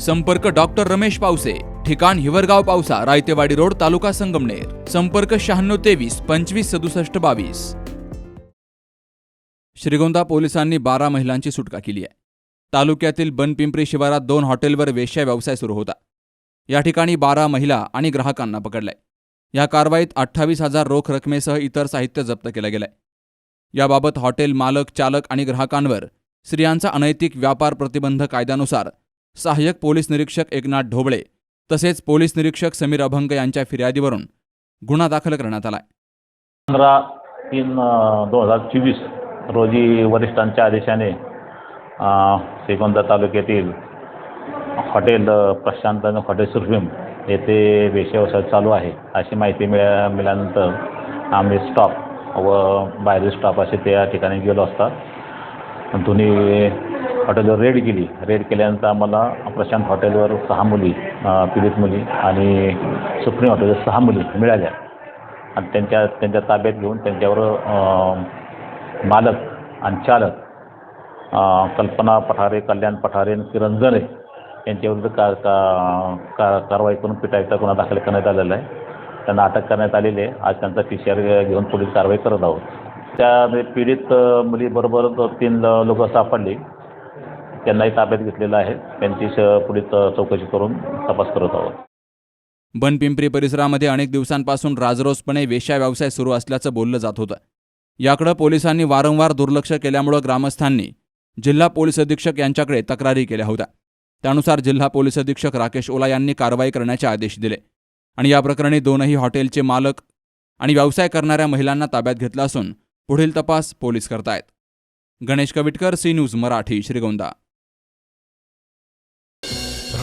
संपर्क डॉक्टर रमेश पावसे ठिकाण हिवरगाव पावसा रायतेवाडी रोड तालुका संगमनेर. संपर्क शहाण्णव तेवीस पंचवीस सदुसष्ट बावीस. श्रीगोंदा पोलिसांनी बारा महिलांची सुटका केली आहे. तालुक्यातील बनपिंपरी शिवारात दोन हॉटेलवर वेश्या व्यवसाय सुरू होता. या ठिकाणी बारा महिला आणि ग्राहकांना पकडलंय. या कारवाईत अठ्ठावीस हजार रोख रकमेसह इतर साहित्य जप्त केलं गेलंय. याबाबत हॉटेल मालक चालक आणि ग्राहकांवर स्त्रियांचा अनैतिक व्यापार प्रतिबंध कायद्यानुसार सहाय्यक पोलीस निरीक्षक एकनाथ ढोबळे तसेच पोलीस निरीक्षक समीर अभंग यांच्या फिर्यादीवरून गुन्हा दाखल करण्यात आलाय. पंधरा तीन दोन हजार चोवीस रोजी वरिष्ठांच्या आदेशाने अ, श्रीगोंदा तालुक्यातील हॉटेल प्रशांत आणि हॉटेल सुरफिम येथे वेशव्यवसाय चालू आहे. अशी माहिती मिळा मिळाल्यानंतर आम्ही स्टॉप व बाहेरील स्टॉप असे त्या ठिकाणी गेलो असता. दोन्ही हॉटेलवर रेड केली. रेड केल्यानंतर आम्हाला प्रशांत हॉटेलवर सहा मुली पीडित मुली आणि सुप्रीम हॉटेलवर सहा मुली मिळाल्या. आणि त्यांच्या त्यांच्या ताब्यात घेऊन त्यांच्यावर मालक आणि चालक कल्पना पठारे कल्याण पठारे आणि किरण जणे यांच्याविरुद्ध का का का कारवाई करून पिटायचा गुन्हा दाखल करण्यात आलेला आहे. त्यांना अटक करण्यात आलेली आहे. आज त्यांचा पी सी आर घेऊन पुढील कारवाई करत आहोत. त्यामध्ये म्हणजे पीडित मुलीबरोबर तीन लोक सापडली. त्यांनाही ताब्यात घेतलेलं आहे. त्यांची श- पुढील चौकशी करून तपास करत आहोत. बनपिंपरी परिसरामध्ये अनेक दिवसांपासून राजरोसपणे वेश्या व्यवसाय सुरू असल्याचं बोललं जात होतं. याकडे पोलिसांनी वारंवार दुर्लक्ष केल्यामुळं ग्रामस्थांनी जिल्हा पोलीस अधीक्षक यांच्याकडे तक्रारी केल्या होत्या. त्यानुसार जिल्हा पोलीस अधीक्षक राकेश ओला यांनी कारवाई करण्याचे आदेश दिले. आणि या प्रकरणी दोनही हॉटेलचे मालक आणि व्यवसाय करणाऱ्या महिलांना ताब्यात घेतलं असून पुढील तपास पोलीस करतायत. Ganesh Kavitkar C news Marathi Shrigonda.